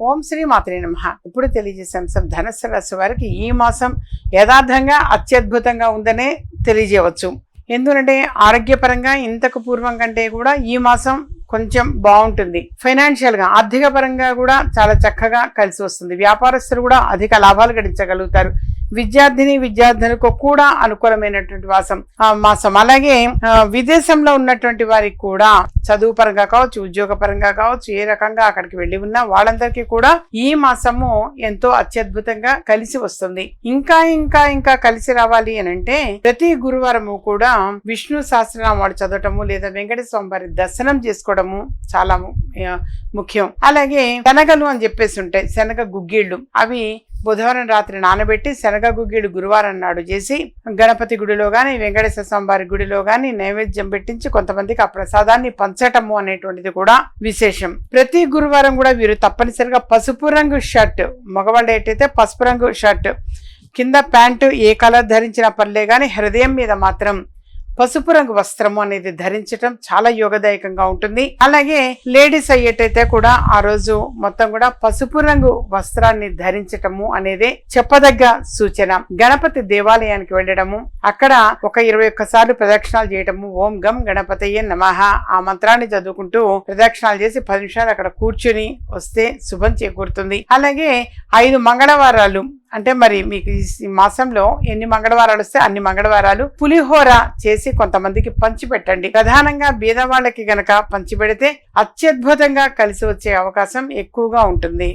ఓం శ్రీ మాత్రే నమ. ఇప్పుడు తెలియజేసే అంశం ధనస్సు రాశి వారికి ఈ మాసం యథార్థంగా అత్యద్భుతంగా ఉందనే తెలియజేయవచ్చు. ఎందుకంటే ఆరోగ్యపరంగా ఇంతకు పూర్వం కంటే కూడా ఈ మాసం కొంచెం బాగుంటుంది. ఫైనాన్షియల్గా ఆర్థిక పరంగా కూడా చాలా చక్కగా కలిసి వస్తుంది. వ్యాపారస్తులు కూడా అధిక లాభాలు గడించగలుగుతారు. విద్యార్థిని విద్యార్థులకు కూడా అనుకూలమైనటువంటి వాసం. ఆ మాసం. అలాగే విదేశంలో ఉన్నటువంటి వారికి కూడా చదువు పరంగా కావచ్చు ఉద్యోగ పరంగా కావచ్చు ఏ రకంగా అక్కడికి వెళ్ళి ఉన్నా వాళ్ళందరికీ కూడా ఈ మాసము ఎంతో అత్యద్భుతంగా కలిసి వస్తుంది. ఇంకా ఇంకా ఇంకా కలిసి రావాలి అని అంటే ప్రతి గురువారము కూడా విష్ణు సహస్రనామాలు చదవటము లేదా వెంకటేశ్వర వారి దర్శనం చేసుకోవడము చాలా ముఖ్యం. అలాగే శనగలు అని చెప్పేసి ఉంటాయి. శనగ గుగ్గిళ్ళు. అవి బుధవారం రాత్రి నానబెట్టి శనగ గుగ్గిడు గురువారం నాడు చేసి గణపతి గుడిలో కానీ వెంకటేశ్వర స్వామివారి గుడిలో కానీ నైవేద్యం పెట్టించి కొంతమందికి ఆ ప్రసాదాన్ని పంచటము అనేటువంటిది కూడా విశేషం. ప్రతి గురువారం కూడా వీరు తప్పనిసరిగా పసుపు రంగు షర్ట్ మగవాళ్ళు ఏంటైతే పసుపు రంగు షర్ట్ కింద ప్యాంటు ఏ కలర్ ధరించిన పర్లే కానీ హృదయం మీద మాత్రం పసుపు రంగు వస్త్రము అనేది ధరించటం చాలా యోగదాయకంగా ఉంటుంది. అలాగే లేడీస్ అయ్యేటైతే కూడా ఆ రోజు మొత్తం కూడా పసుపు రంగు వస్త్రాన్ని ధరించటము అనేది చెప్పదగ్గ సూచన. గణపతి దేవాలయానికి వెళ్ళడము అక్కడ ఒక ఇరవై ఒక్కసార్లు ప్రదక్షిణాలు చేయటము ఓం గం గణపతయ్య నమః ఆ మంత్రాన్ని చదువుకుంటూ ప్రదక్షిణాలు చేసి పది నిమిషాలు అక్కడ కూర్చుని వస్తే శుభం చేకూరుతుంది. అలాగే ఐదు మంగళవారాలు అంటే మరి మీకు ఈ మాసంలో ఎన్ని మంగళవారాలు వస్తే అన్ని మంగళవారాలు పులిహోర చేసి కొంతమందికి పంచి పెట్టండి ప్రధానంగా బీదవాళ్ళకి గనక పంచి పెడితే అత్యద్భుతంగా కలిసి వచ్చే అవకాశం ఎక్కువగా ఉంటుంది.